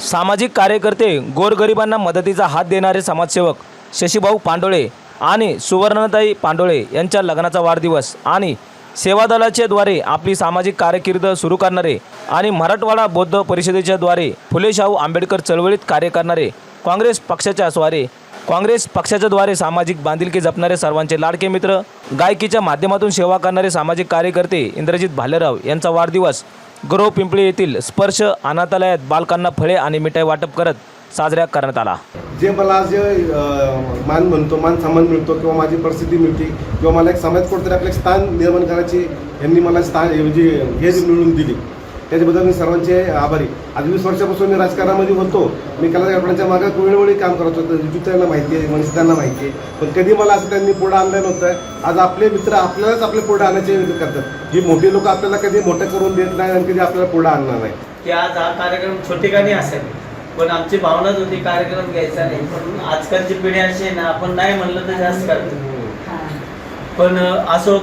सामाजिक कार्यकर्ते गोरगरिबांना मदतीचा हात देणारे समाजसेवक शशीभाऊ पांडोळे आणि सुवर्णताई पांडोळे यांच्या लग्नाचा वाढदिवस आणि सेवादलाच्या द्वारे आपली सामाजिक कारकीर्द सुरू करणारे आणि मराठवाडा बौद्ध परिषदेच्या द्वारे आंबेडकर चळवळीत कार्य करणारे काँग्रेस पक्षाच्या स्वारे काँग्रेस पक्षाच्या द्वारे सामाजिक बांधिलकी जपणारे सर्वांचे लाडके मित्र गायकीच्या माध्यमातून सेवा करणारे सामाजिक कार्यकर्ते इंद्रजित भालेराव यांचा वाढदिवस गरोव पिंपळी येथील स्पर्श अनाथालयात बालकांना फळे आणि मिठाई वाटप करत साजरा करण्यात आला. जे मला जे मान म्हणतो मान सन्मान मिळतो किंवा माझी प्रसिद्धी मिळते किंवा मला एक समाज कुठेतरी आपलं एक स्थान निर्माण करायची यांनी मला स्थान म्हणजे हे जी मिळवून दिली. त्याच्याबद्दल मी सर्वांचे आभारी. आज वीस वर्षापासून मी राजकारणामध्ये होतो. मी कला कल्पनाच्या मागं वेळोवेळी काम करत होतो. त्यांना माहिती आहे मनसे त्यांना माहिती आहे. पण कधी मला असं त्यांनी पुढं आणलं नव्हतं. आज आपले मित्र आपल्यालाच आपले पुढे आणण्याचे विनंती करतात. जी मोठी लोक आपल्याला कधी मोठं करून देत नाही आणि कधी आपल्याला पुढं आणणार नाही. की आज हा कार्यक्रम छोटेखानी असेल. पण आमची भावनाच होती कार्यक्रम घ्यायचा नाही. पण आजकालची पिढी अशी आहे ना आपण नाही म्हणलं तर जास्त करतो. पण असो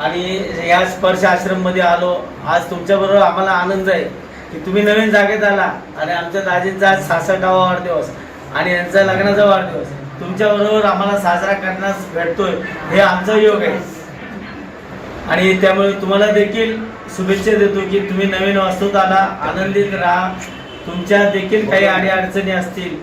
आणि या स्पर्श आश्रममध्ये आलो. आज तुमच्या बरोबर आम्हाला आनंद आहे की तुम्ही नवीन जागेत आला आणि आमच्या दाजींचा आज सासष्टावा वाढदिवस आणि यांचा लग्नाचा वाढदिवस. तुमच्या बरोबर आम्हाला साजरा करण्यास भेटतोय. हे आमचा योग आहे. आणि त्यामुळे तुम्हाला देखील शुभेच्छा देतो की तुम्ही नवीन वास्तूत आला आनंदित राहा. तुमच्या देखील काही अडीअडचणी असतील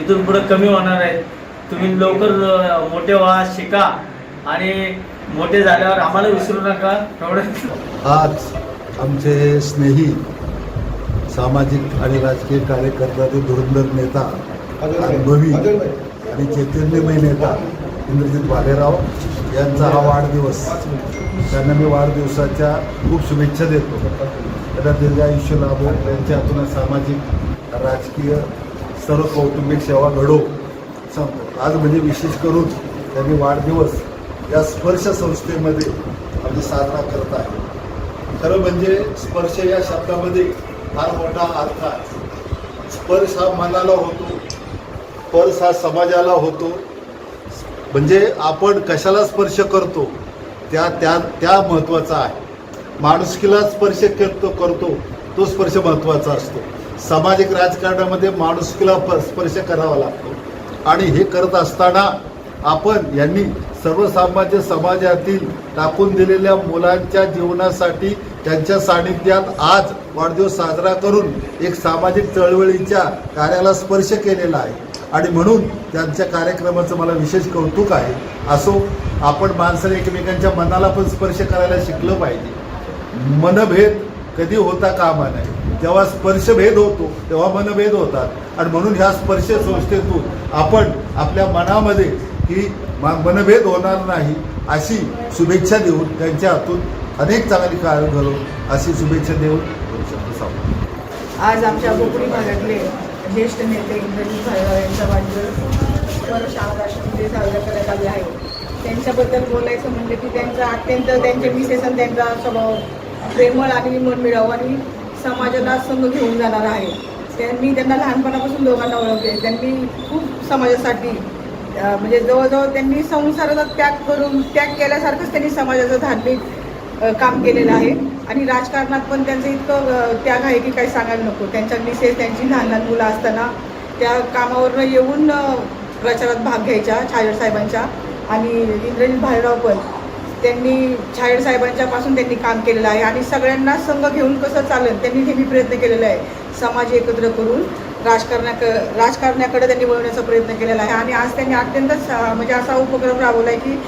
इथून पुढे कमी होणार आहेत. तुम्ही लवकर मोठे व्हा शिका. आणि मोठे झाल्यावर आम्हाला विसरू नका. एवढं आज आमचे स्नेही सामाजिक आणि राजकीय कार्यकर्ते धुरंधर नेता अनुभवी आणि चैतन्यमय नेता इंद्रजित भालेराव यांचा हा वाढदिवस. त्यांना मी वाढदिवसाच्या खूप शुभेच्छा देतो. त्यांना दीर्घ आयुष्य लाभो. त्यांच्या हातून सामाजिक राजकीय सर्व कौटुंबिक सेवा घडो. सांगतो आज म्हणजे विशेष करून त्यांनी वाढदिवस या स्पर्श संस्थेमध्ये आम्ही साजरा करत आहे. खरं म्हणजे स्पर्श या शब्दामध्ये फार मोठा अर्थ आहे. स्पर्श हा मनाला होतो स्पर्श हा समाजाला होतो. म्हणजे आपण कशाला स्पर्श करतो त्या त्या त्या महत्त्वाचा आहे. माणुसकीला स्पर्श करतो करतो तो स्पर्श महत्त्वाचा असतो. सामाजिक राजकारणामध्ये माणुसकीला स्पर्श करावा लागतो. आणि हे करत असताना आपण यांनी सर्वसामान्य समाजातील टाकून दिलेल्या मुलांच्या जीवनासाठी त्यांच्या सानिध्यात आज वाढदिवस साजरा करून एक सामाजिक चळवळीच्या कार्याला स्पर्श केलेला आहे. आणि म्हणून त्यांच्या कार्यक्रमाचं मला विशेष कौतुक आहे. असो आपण माणसाने एकमेकांच्या मनाला पण स्पर्श करायला शिकलं पाहिजे. मनभेद कधी होता कामा नाही जेव्हा स्पर्शभेद होतो तेव्हा मनभेद होतात. आणि म्हणून ह्या स्पर्श संस्थेतून आपण आपल्या मनामध्ये की मनभेद होणार नाही अशी शुभेच्छा देऊन त्यांच्या हातून अनेक चांगली कार्य घडवून अशी शुभेच्छा देऊन दोन शब्द सांगतो आज आमच्या कोकणी भागातले ज्येष्ठ नेते इंद्रजित भालेराव यांचा वाढदिवस स्वर शाळामध्ये साजरा करण्यात आले आहे. त्यांच्याबद्दल बोलायचं म्हणजे की त्यांचा अत्यंत त्यांचे विशेष आणि त्यांचा स्वभाव प्रेमळ आणि मन मिळावं आणि समाजाला संघ घेऊन जाणार आहे. त्यांनी त्यांना लहानपणापासून दोघांना ओळखले. त्यांनी खूप समाजासाठी म्हणजे जवळजवळ त्यांनी संसाराचा त्याग करून त्याग केल्यासारखंच त्यांनी समाजाचं धार्मिक काम केलेलं आहे. आणि राजकारणात पण त्यांचं इतकं त्याग आहे की काही सांगायला नको. त्यांच्या मिसेस त्यांची लहान लहान मुलं असताना त्या कामावरनं येऊन प्रचारात भाग घ्यायच्या छायर साहेबांच्या आणि इंद्रजित भालेराव पण त्यांनी छायर साहेबांच्या पासून त्यांनी काम केलेलं आहे. आणि सगळ्यांना संघ घेऊन कसं चालेल त्यांनी नेहमी प्रयत्न केलेला आहे. समाज एकत्र करून. राजकारणाक राजकारणाकडे त्यांनी वळवण्याचा प्रयत्न केलेला आहे. आणि आज त्यांनी अत्यंत सा- म्हणजे असा उपक्रम राबवला आहे की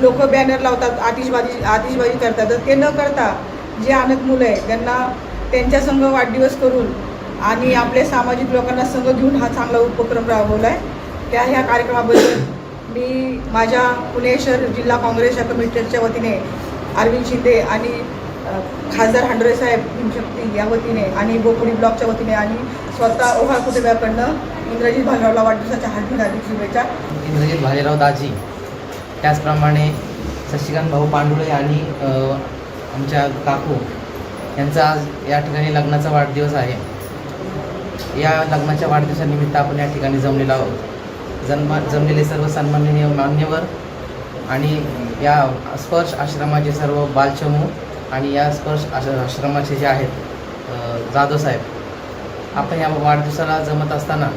लोक बॅनर लावतात आतिषबाजी आतिषबाजी करतात. तर ते न करता जे अनेक मुलं आहे त्यांना त्यांच्या संघ वाढदिवस करून आणि आपल्या सामाजिक लोकांना संघ घेऊन हा चांगला उपक्रम राबवला आहे त्या ह्या कार्यक्रमाबद्दल मी माझ्या पुणे शहर जिल्हा काँग्रेस या कमिटीच्या वतीने अरविंद शिंदे आणि खासदार हांडोरे साहेब भीमशक्ती या वतीने आणि बोपुडी ब्लॉकच्या वतीने आणि स्वतः ओहाळ कुटुंबाकडनं इंद्रजित भालेरावला वाढदिवसाच्या हार्दिक हार्दिक शुभेच्छा. इंद्रजित भालेराव दाजी त्याचप्रमाणे शशिकांत भाऊ पांडुळे आणि आमच्या काकू यांचा आज या ठिकाणी लग्नाचा वाढदिवस आहे. या लग्नाच्या वाढदिवसानिमित्त आपण या ठिकाणी जमलेलो आहोत. जन्मा जमलेले सर्व सन्माननीय मान्यवर आणि या स्पर्श आश्रमाचे सर्व बालचमू आणि या स्पर्श आश्रमाचे जे आहेत जाधव साहेब आपण या वाढदिवसाला जमत असताना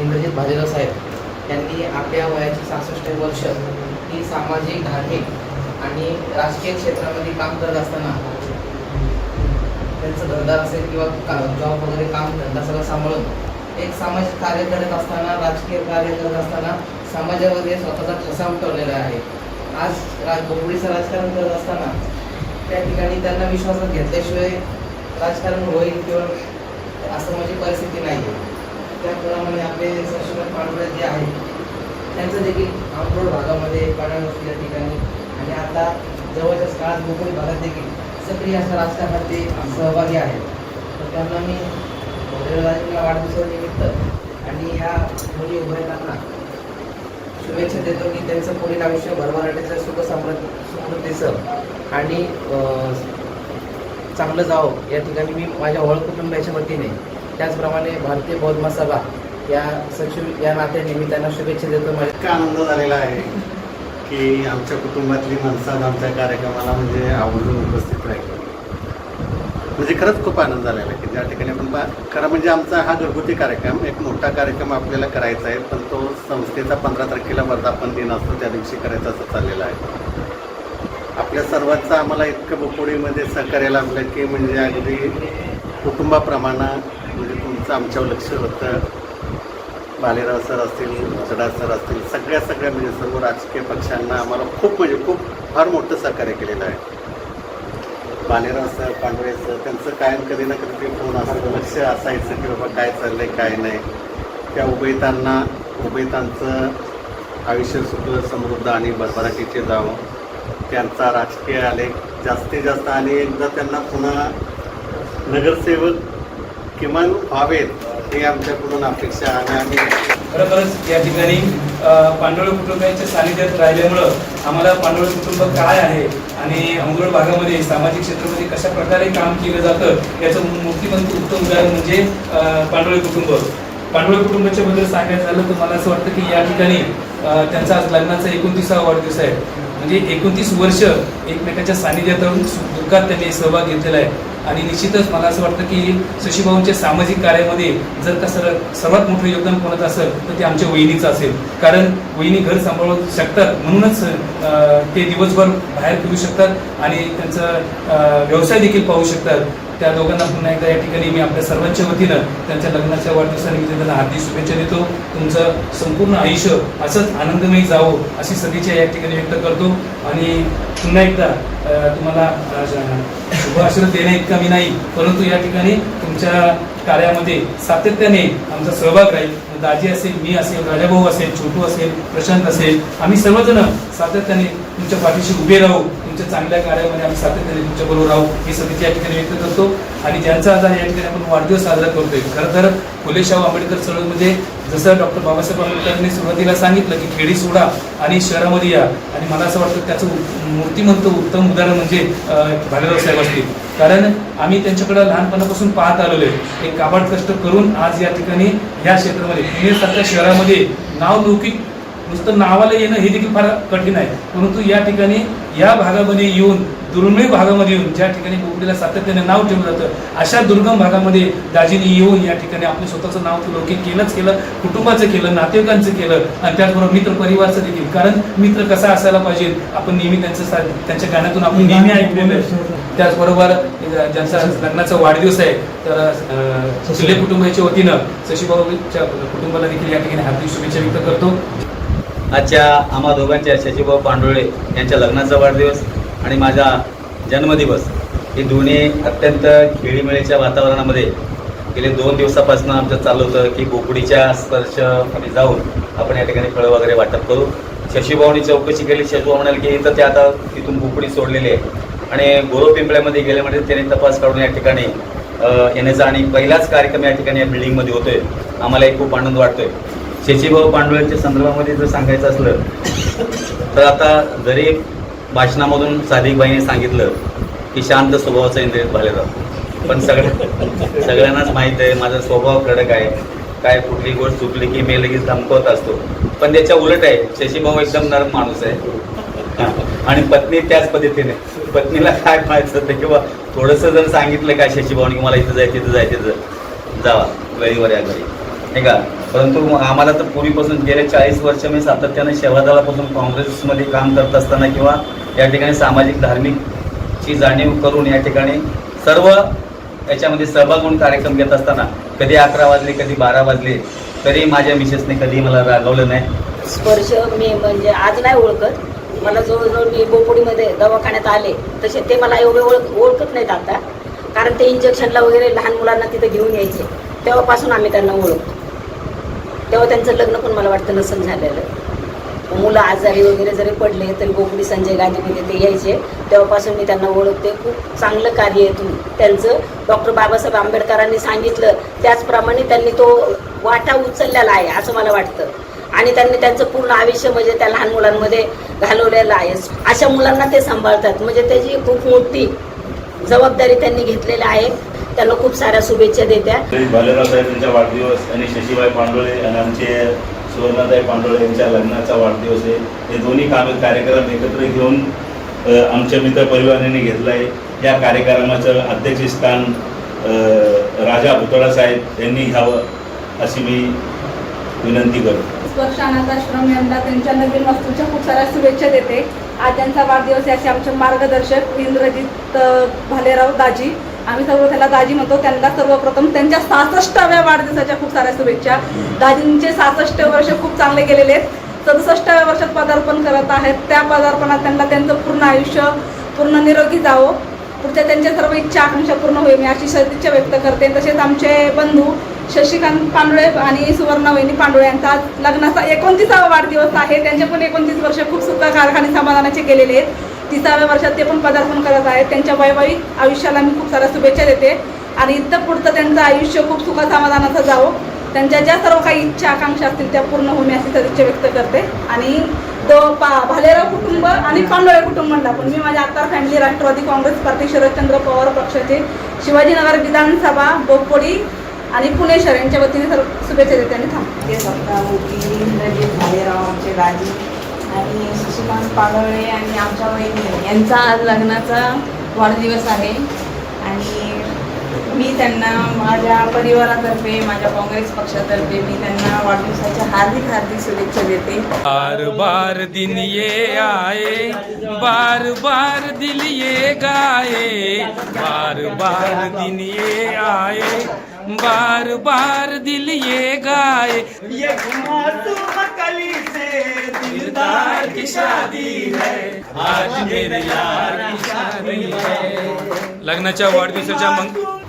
इंद्रजित भालेराव साहेब यांनी आपल्या वयाची सहासष्ट वर्ष ही सामाजिक धार्मिक आणि राजकीय क्षेत्रामध्ये काम करत असताना त्यांचं धंदा असेल किंवा का जॉब वगैरे काम धंदा सगळं सांभाळून एक सामाजिक कार्य करत असताना राजकीय कार्य करत असताना समाजामध्ये स्वतःचा ठसा उमटवलेला आहे. आज राज बोबडीचं राजकारण करत असताना त्या ठिकाणी त्यांना विश्वासात घेतल्याशिवाय राजकारण होईल किंवा असं माझी परिस्थिती नाही आहे त्याप्रमाणे आपले शशिकांत पांडुळे जे आहेत त्यांचं देखील आमरोड भागामध्ये पाडळ या ठिकाणी. आणि आता जवळच्याच काळात मुंबई भागात देखील सक्रिय असं राजकारणात ते सहभागी आहेत. तर त्यांना मी भोजराजांच्या वाढदिवसानिमित्त आणि ह्या मुली उभारताना शुभेच्छा देतो की त्यांचं पुढील आयुष्य भरभराटीचं सुख समृद्ध समृद्धीचं. आणि चांगलं जावं. या ठिकाणी मी माझ्या ओळख कुटुंबाच्या वतीने त्याचप्रमाणे भारतीय बौद्ध महासभा या सचिव या नात्याने मी त्यांना शुभेच्छा देतो. माझ्या इतका आनंद झालेला आहे की आमच्या कुटुंबातली माणसं आमच्या कार्यक्रमाला म्हणजे आवडून उपस्थित राहिली. म्हणजे खरंच खूप आनंद झालेला आहे की ज्या ठिकाणी आपण पा खरं म्हणजे आमचा हा घरगुती कार्यक्रम एक मोठा कार्यक्रम आपल्याला करायचा आहे पण तो संस्थेचा पंधरा तारखेला वर्धापन दिन असतो त्या दिवशी करायचा असं चाललेला आहे. आपल्या सर्वांचं आम्हाला इतकं बोपोडीमध्ये सहकार्य लाभलं की म्हणजे अगदी कुटुंबाप्रमाणे म्हणजे तुमचं आमच्यावर लक्ष होतं. बालेराव सर असतील चडा सर असतील सगळ्या सगळ्या म्हणजे सर्व राजकीय पक्षांना आम्हाला खूप म्हणजे खूप फार मोठं सहकार्य केलेलं आहे. बानेरांचं सर त्यांचं कायम कधी ना कधी ते फोन असं लक्ष असायचं की बाबा काय चाललंय काय नाही. त्या उभयतांना उभयतांचं आयुष्य सुख समृद्ध आणि भरभराटीचे जावं. त्यांचा राजकीय आलेख जास्तीत जास्त आणि एकदा त्यांना पुन्हा नगरसेवक किमान व्हावेत. हे आमच्याकडून अपेक्षा आणि आम्ही खरोखरच या ठिकाणी अ, पांडुळे कुटुंबाच्या सानिध्यात राहिल्यामुळं आम्हाला पांडुळे कुटुंब काय आहे आणि अंगोळ भागामध्ये सामाजिक क्षेत्रामध्ये कशा प्रकारे काम केलं जातं याचं मूर्तिमंत उत्तम उदाहरण म्हणजे अ, पांडुळे कुटुंब. पांडुळे कुटुंबाच्या बद्दल सांगायचं झालं तर मला असं वाटतं की या ठिकाणी त्यांचा आज लग्नाचा एकोणतीसावा वाढदिवस आहे. म्हणजे एकोणतीस वर्ष एकमेकाच्या सानिध्यात दुःखात त्यांनी सहभाग घेतलेला आहे. आणि निश्चितच मला असं वाटतं की शशीभाऊंच्या सामाजिक कार्यामध्ये जर का सर सर्वात मोठं योगदान कोणाचं असेल तर ते आमच्या वहिनीचं असेल. कारण वहिनी घर सांभाळू शकतात म्हणूनच ते दिवसभर बाहेर फिरू शकतात आणि त्यांचं व्यवसाय देखील पाहू शकतात. त्या दोघांना पुन्हा एकदा या ठिकाणी मी आपल्या सर्वांच्या वतीनं त्यांच्या लग्नाच्या वाढदिवसानिमित्त त्यांना हार्दिक शुभेच्छा देतो. तुमचं संपूर्ण आयुष्य असंच आनंदमयी जावं अशी सदिच्छा या ठिकाणी व्यक्त करतो. आणि पुन्हा एकदा तुम्हाला शुभ आशीर्वाद देणे इतका मी नाही परंतु या ठिकाणी तुमच्या कार्यामध्ये सातत्याने आमचा सहभाग राहील. दाजी असेल मी असेल राजाभाऊ असेल छोटू असेल प्रशांत असेल आम्ही सर्वजण सातत्याने तुमच्या पाठीशी उभे राहू तुमच्या चांगल्या कार्यामध्ये आम्ही सातत्याने तुमच्या बरोबर राहू हे सदिच्छा या ठिकाणी व्यक्त करतो. आणि ज्यांचा आज या ठिकाणी आपण वाढदिवस साजरा करतोय खरं तर फुलेशाहू आंबेडकर चळवळीमध्ये जसं डॉक्टर बाबासाहेब आंबेडकरांनी सुरुवातीला सांगितलं की खेडी सोडा आणि शहरामध्ये या. आणि मला असं वाटतं त्याचं मूर्तिमंत उत्तम उदाहरण म्हणजे भालेराव साहेब असतील. कारण आम्ही त्यांच्याकडे लहानपणापासून पाहत आलेलो आहे. एक काबाड कष्ट करून आज या ठिकाणी या क्षेत्रामध्ये पुणेसारख्या शहरामध्ये नावलौकिक नुसतं नावाला येणं हे देखील फार कठीण आहे. परंतु या ठिकाणी या भागामध्ये येऊन दुर्मिळ भागामध्ये येऊन ज्या ठिकाणी बोबडीला सातत्याने नाव ठेवलं जातं अशा दुर्गम भागामध्ये दाजीने येऊन या ठिकाणी आपलं स्वतःचं नाव लौकिक केलंच केलं कुटुंबाचं केलं नातेवाईकांचं केलं आणि त्याचबरोबर मित्र परिवारचं देखील. कारण मित्र कसा असायला पाहिजे आपण नेहमी त्यांचं त्यांच्या गाण्यातून आपण नेहमी ऐकलेलं त्याचबरोबर ज्यांचा लग्नाचा वाढदिवस आहे तर शिले कुटुंबाच्या वतीनं शशीभाऊच्या कुटुंबाला देखील या ठिकाणी हार्दिक शुभेच्छा व्यक्त करतो. आजच्या आम्हा दोघांच्या शशीभाऊ पांडुळे यांच्या लग्नाचा वाढदिवस आणि माझा जन्मदिवस हे दोन्ही अत्यंत खेळीमेळीच्या वातावरणामध्ये गेले दोन दिवसापासून आमचं चाललं होतं की बोकडीच्या आम्ही जाऊन आपण या ठिकाणी फळं वगैरे वाटप करू. शशीभाऊनी चौकशी केली. शशीभाऊ म्हणाल की इथं ते आता तिथून बोकडी सोडलेली आहे. आणि गोरो पिंपळ्यामध्ये गेले म्हणजे त्याने तपास काढून या ठिकाणी येण्याचा आणि पहिलाच कार्यक्रम या ठिकाणी या बिल्डिंगमध्ये होतोय. आम्हालाही खूप आनंद वाटतोय. शेचीभाऊ पांडुळ्यांच्या संदर्भामध्ये जर सांगायचं असलं तर आता जरी भाषणामधून सादिकबाईने सांगितलं की शांत स्वभावाचा इंद्रिय भालेराव पण सगळ्या सगळ्यांनाच माहीत आहे माझा स्वभाव कडक आहे काय कुठली गोष्ट चुकली की मी लगेच धमकवत असतो. पण त्याच्या उलट आहे शशीभाऊ एकदम नरम माणूस आहे. आणि पत्नी त्याच पद्धतीने पत्नीला काय पाहायचं ते किंवा थोडंसं जर सांगितलं काय शशीभाऊने की मला इथं जायचं तिथं जायचं तिथं जावा वेळेवर या घरी. नाही का? परंतु आम्हाला तर पूर्वीपासून गेले चाळीस वर्ष मी सातत्याने सेवादलापासून काँग्रेसमध्ये काम करत असताना किंवा या ठिकाणी सामाजिक धार्मिकची जाणीव करून या ठिकाणी सर्व याच्यामध्ये सहभाग होऊन कार्यक्रम घेत असताना कधी अकरा वाजले कधी बारा वाजले तरी माझ्या मिसेसने कधी मला रागवलं नाही. स्पर्श मी म्हणजे आज नाही ओळखत. मला जवळजवळ मी बोपोडीमध्ये दवाखान्यात आले तसे ते मला एवढे ओळख ओळखत नाहीत आता. कारण ते इंजेक्शनला वगैरे लहान मुलांना तिथे घेऊन यायचे. तेव्हापासून आम्ही त्यांना ओळखतो. तेव्हा त्यांचं लग्न पण मला वाटतं नसन झालेलं. मुलं आजारी वगैरे जरी पडले तरी गोकडी संजय गांधीमध्ये ते यायचे तेव्हापासून मी त्यांना ओळखते. खूप चांगलं कार्य आहे तुम्ही. त्यांचं डॉक्टर बाबासाहेब आंबेडकरांनी सांगितलं. त्याचप्रमाणे त्यांनी तो वाटा उचललेला आहे असं मला वाटतं. आणि त्यांनी त्यांचं पूर्ण आयुष्य म्हणजे त्या लहान मुलांमध्ये घालवलेलं आहे. अशा मुलांना ते सांभाळतात. म्हणजे त्याची खूप मोठी जबाबदारी त्यांनी घेतलेली आहे. त्यांना खूप साऱ्या शुभेच्छा देत्या. भालेराव साहेब यांचा वाढदिवस आणि शशीबाई पांडोळे आणि आमचे सुवर्णाताई पांडोळे यांच्या लग्नाचा वाढदिवस आहे. हे दोन्ही काम कार्यक्रम एकत्र घेऊन आमच्या मित्र परिवाराने घेतलं आहे या कार्यक्रमाचं अध्यक्षस्थान राजा पुतळा साहेब यांनी घ्यावं अशी मी विनंती करतो. स्पर्श अनाथाश्रम यांना त्यांच्या नवीन वस्तूच्या खूप साऱ्या शुभेच्छा देते. आज त्यांचा वाढदिवस आहे असे आमचे मार्गदर्शक इंद्रजित भालेराव दाजी. आम्ही सर्व त्याला दाजी म्हणतो त्यांना सर्वप्रथम त्यांच्या सहासष्टाव्या वाढदिवसाच्या खूप साऱ्या शुभेच्छा. दाजींचे सहासष्ट वर्ष खूप चांगले गेलेले आहेत. सदुसष्टाव्या वर्षात पदार्पण करत आहेत. त्या पदार्पणात त्यांना त्यांचं पूर्ण आयुष्य पूर्ण निरोगी जावं. पुढच्या त्यांच्या सर्व इच्छा आकांक्षा पूर्ण होईल. मी अशी सदिच्छा व्यक्त करते. तसेच आमचे बंधू शशिकांत पांडुळे आणि सुवर्णा वहिनी पांडुळे यांचा आज लग्नाचा एकोणतीसावा वाढदिवस आहे. त्यांचे पण एकोणतीस वर्ष खूप सुद्धा कारखाने समाधानाचे गेलेले आहेत. तिसाव्या वर्षात ते पण पदार्पण करत आहेत. त्यांच्या वैवाहिक आयुष्याला मी खूप साऱ्या शुभेच्छा देते. आणि इथं पुढचं त्यांचं आयुष्य खूप सुखा समाधानाचं जावं. त्यांच्या ज्या सर्व काही इच्छा आकांक्षा असतील त्या पूर्ण होऊन मी अशी सदिच्छा व्यक्त करते. आणि दो पा भालेराव कुटुंब आणि पांडोळे कुटुंबांना पण मी माझ्या आत्ता family Rashtrawadi Congress party Sharadchandra Pawar पक्षाचे शिवाजीनगर विधानसभा बोपोडी आणि पुणे शहर यांच्या वतीने सर्व शुभेच्छा देते आणि थांबते. ते भालेराव आमचे राजी. आणि शशिकांत पाडोळे आणि आमच्या वहिनी यांचा आज लग्नाचा वाढदिवस आहे. आणि मी त्यांना माझ्या परिवारातर्फे माझ्या काँग्रेस पक्षातर्फे मी त्यांना वाढदिवसाच्या हार्दिक हार्दिक शुभेच्छा देते. बार बार दिन ये आए बार बार दिल ये गाए बार बार दिन ये आए बार बार दिल ये गाए। ये मासूम कली से दिलदार की शादी है। आज मेरे यार की शादी है। लग्नाच्या वाढदिवसाच्या मग